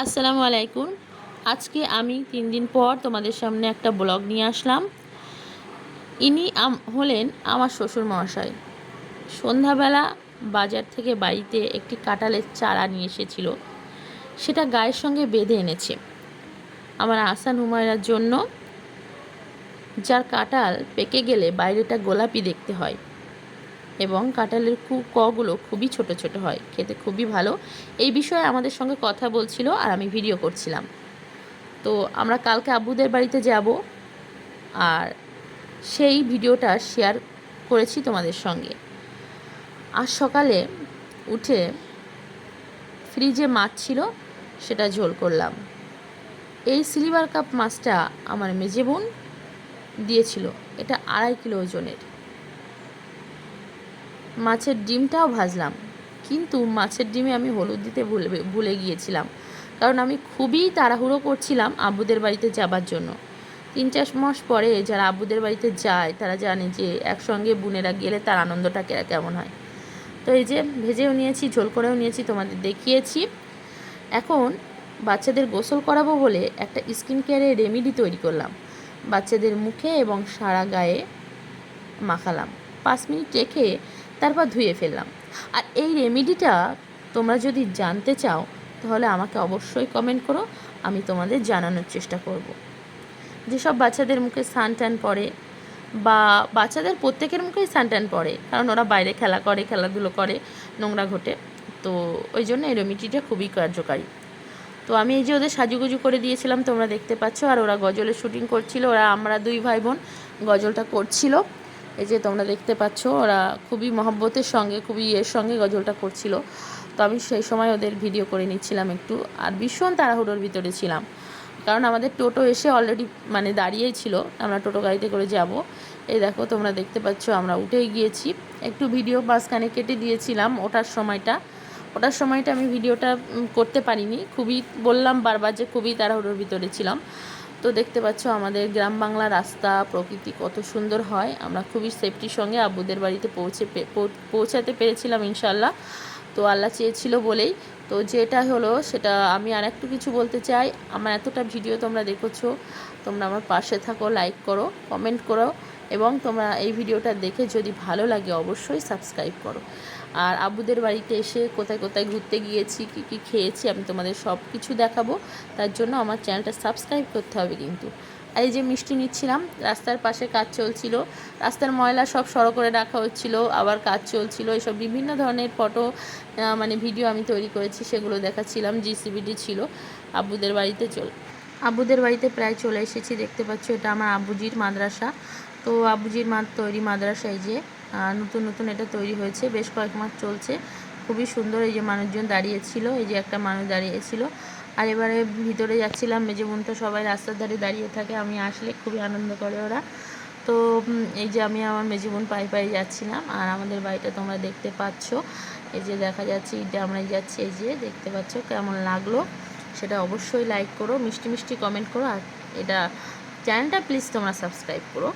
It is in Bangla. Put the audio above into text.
আসসালামু আলাইকুম। আজকে আমি তিন দিন পর তোমাদের সামনে একটা ব্লগ নিয়ে আসলাম। ইনি হলেন আমার শ্বশুর মহাশয় সন্ধ্যাবেলা বাজার থেকে বাড়িতে একটি কাঁঠালের চারা নিয়ে এসেছিল। সেটা গায়ের সঙ্গে বেঁধে এনেছে। আমার আসান হুমায়রার জন্য। যার কাঁঠাল পেকে গেলে বাইরেটা গোলাপি দেখতে হয়। এবং কাঁঠালের কগুলো খুবই ছোট ছোট হয়, খেতে খুবই ভালো। এই বিষয়ে আমাদের সঙ্গে কথা বলছিল আর আমি ভিডিও করছিলাম। তো আমরা কালকে আব্বুদের বাড়িতে যাব আর সেই ভিডিওটা শেয়ার করেছি তোমাদের সঙ্গে। আজ সকালে উঠে ফ্রিজে মাছ ছিল, সেটা ঝোল করলাম। এই সিলিভার কাপ মাছটা আমার মেজে বোন দিয়েছিল, এটা আড়াই কিলো ওজনের। মাছের ডিমটাও ভাজলাম। কিন্তু মাছের ডিমে আমি হলুদ দিতে ভুলে ভুলে গিয়েছিলাম। কারণ আমি খুবই তাড়াহুড়ো করছিলাম আব্বুদের বাড়িতে যাবার জন্য। তিন চার মাস পরে যারা আব্বুদের বাড়িতে যায়, তারা জানে যে একসঙ্গে বোনেরা গেলে তার আনন্দটা কেমন হয়। তো এই যে ভেজেও নিয়েছি, ঝোল করেও নিয়েছি, তোমাদের দেখিয়েছি। এখন বাচ্চাদের গোসল করাবো বলে একটা স্কিন কেয়ারের রেমেডি তৈরি করলাম। বাচ্চাদের মুখে এবং সারা গায়ে মাখালাম। পাঁচ মিনিট রেখে তারপর ধুয়ে ফেললাম। আর এই রেমেডিটা তোমরা যদি জানতে চাও, তাহলে আমাকে অবশ্যই কমেন্ট করো, আমি তোমাদের জানানোর চেষ্টা করব। যেসব বাচ্চাদের মুখে সান ট্যান পড়ে বা বাচ্চাদের প্রত্যেকের মুখেই সান ট্যান পড়ে, কারণ ওরা বাইরে খেলা করে, খেলাধুলো করে, নোংরা ঘটে, তো ওই জন্য এই রেমেডিটা খুবই কার্যকারী। তো আমি এই যে ওদের সাজুগুজু করে দিয়েছিলাম, তোমরা দেখতে পাচ্ছ, আর ওরা গজলের শুটিং করছিল, ওরা আমরা দুই ভাই বোন গজলটা করছিল। এই যে তোমরা দেখতে পাচ্ছ, ওরা খুবই মহব্বতের সঙ্গে, খুবই ইয়ের সঙ্গে গজলটা করছিল। তো আমি সেই সময় ওদের ভিডিও করে নিচ্ছিলাম একটু। আর ভীষণ তাড়াহুড়োর ভিতরে ছিলাম। কারণ আমাদের টোটো এসে অলরেডি মানে দাঁড়িয়েই ছিল। আমরা টোটো গাড়িতে করে যাব। এই দেখো, তোমরা দেখতে পাচ্ছ, আমরা উঠেই গিয়েছি। একটু ভিডিও মাঝখানে কেটে দিয়েছিলাম ওঠার সময়টা। ওটার সময়টা আমি ভিডিওটা করতে পারিনি। খুবই বললাম বারবার যে খুবই তাড়াহুড়োর ভিতরে ছিলাম। তো দেখতে পাচ্ছ আমাদের গ্রাম বাংলা রাস্তা, প্রকৃতি কত সুন্দর হয়। আমরা খুবই সেফটির সঙ্গে আব্বুদের বাড়িতে পৌঁছে পৌঁছাতে পেরেছিলাম ইনশাল্লাহ তো আল্লাহ চেয়েছিল বলেই। তো যেটা হলো সেটা আমি আর একটু কিছু বলতে চাই। আমার এতটা ভিডিও তোমরা দেখেছ, তোমরা আমার পাশে থাকো লাইক করো কমেন্ট করো। এবং তোমরা এই ভিডিওটা দেখে যদি ভালো লাগে অবশ্যই সাবস্ক্রাইব করো। আর আব্বুদের বাড়িতে এসে কোথায় কোথায় ঘুরতে গিয়েছি, কী কী খেয়েছি আমি তোমাদের সব কিছু দেখাবো। তার জন্য আমার চ্যানেলটা সাবস্ক্রাইব করতে হবে কিন্তু। আর এই যে মিষ্টি নিচ্ছিলাম, রাস্তার পাশে কাজ চলছিল, রাস্তার ময়লা সব সড়ো করে রাখা হচ্ছিল, আবার কাজ চলছিল, এসব বিভিন্ন ধরনের ফটো মানে ভিডিও আমি তৈরি করেছি, সেগুলো দেখাচ্ছিলাম জিসিবিডি ছিল আব্বুদের বাড়িতে চল আব্বুদের বাড়িতে প্রায় চলে এসেছি, দেখতে পাচ্ছ এটা আমার আব্বুজির মাদ্রাসা। তো আবুজির মা তৈরি মাদ্রাসা এই যে নতুন নতুন এটা তৈরি হয়েছে, বেশ কয়েক মাস চলছে। খুবই সুন্দর এই যে মানুষজন দাঁড়িয়েছিল, এই যে একটা মানুষ দাঁড়িয়েছিল। আর এবারে ভিতরে যাচ্ছিলাম মেজে বোন তো সবাই রাস্তার ধারে দাঁড়িয়ে থাকে, আমি আসলে খুবই আনন্দ করে ওরা। তো এই যে আমি আমার মেজে বোন পায়ে পায়ে যাচ্ছিলাম, আর আমাদের বাড়িটা তোমরা দেখতে পাচ্ছ। এই যে দেখা যাচ্ছে ঈদে আমরা যাচ্ছি, এই যে দেখতে পাচ্ছ কেমন লাগল। সেটা অবশ্যই লাইক করো, মিষ্টি মিষ্টি কমেন্ট করো, আর এটা চ্যানেলটা প্লিজ তোমরা সাবস্ক্রাইব করো।